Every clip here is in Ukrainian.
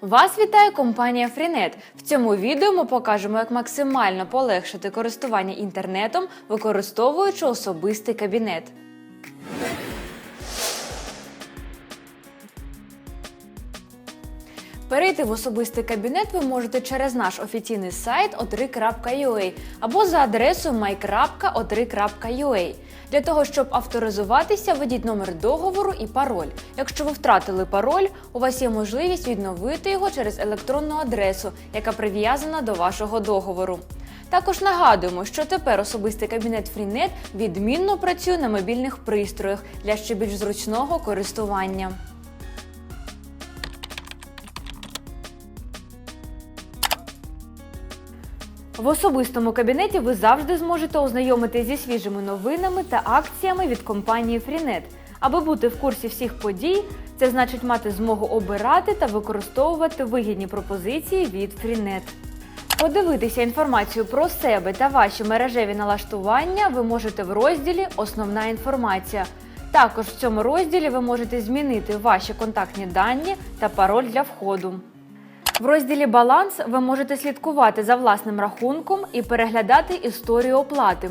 Вас вітає компанія Freenet. В цьому відео ми покажемо, як максимально полегшити користування інтернетом, використовуючи особистий кабінет. Перейти в особистий кабінет ви можете через наш офіційний сайт o3.ua або за адресою my.o3.ua. Для того, щоб авторизуватися, введіть номер договору і пароль. Якщо ви втратили пароль, у вас є можливість відновити його через електронну адресу, яка прив'язана до вашого договору. Також нагадуємо, що тепер особистий кабінет Freenet відмінно працює на мобільних пристроях для ще більш зручного користування. В особистому кабінеті ви завжди зможете ознайомитися зі свіжими новинами та акціями від компанії Freenet. Аби бути в курсі всіх подій, це значить мати змогу обирати та використовувати вигідні пропозиції від Freenet. Подивитися інформацію про себе та ваші мережеві налаштування ви можете в розділі Основна інформація. Також в цьому розділі ви можете змінити ваші контактні дані та пароль для входу. В розділі Баланс ви можете слідкувати за власним рахунком і переглядати історію оплати.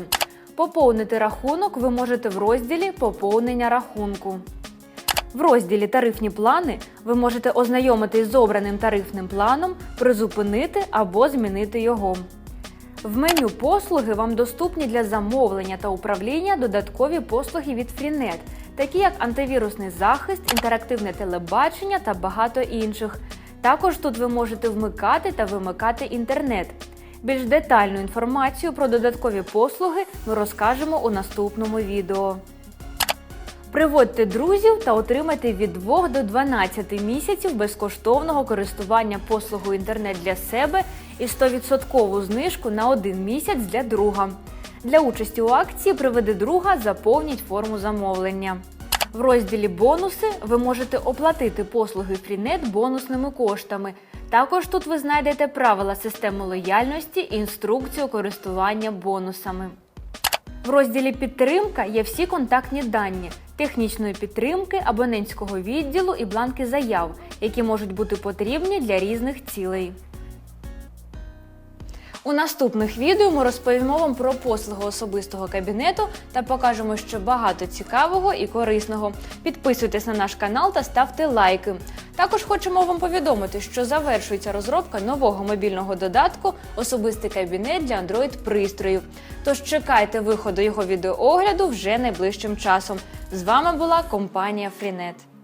Поповнити рахунок ви можете в розділі Поповнення рахунку. В розділі Тарифні плани ви можете ознайомитись з обраним тарифним планом, призупинити або змінити його. В меню послуги вам доступні для замовлення та управління додаткові послуги від Freenet, такі як антивірусний захист, інтерактивне телебачення та багато інших. Також тут ви можете вмикати та вимикати інтернет. Більш детальну інформацію про додаткові послуги ми розкажемо у наступному відео. Приводьте друзів та отримайте від 2 до 12 місяців безкоштовного користування послугою інтернет для себе і 100% знижку на один місяць для друга. Для участі у акції приведи друга, заповніть форму замовлення. В розділі Бонуси ви можете оплатити послуги Freenet бонусними коштами. Також тут ви знайдете правила системи лояльності і інструкцію користування бонусами. В розділі Підтримка є всі контактні дані технічної підтримки, абонентського відділу і бланки заяв, які можуть бути потрібні для різних цілей. У наступних відео ми розповімо вам про послуги особистого кабінету та покажемо, що багато цікавого і корисного. Підписуйтесь на наш канал та ставте лайки. Також хочемо вам повідомити, що завершується розробка нового мобільного додатку Особистий кабінет для Android пристроїв. Тож чекайте виходу його відеоогляду вже найближчим часом. З вами була компанія Freenet.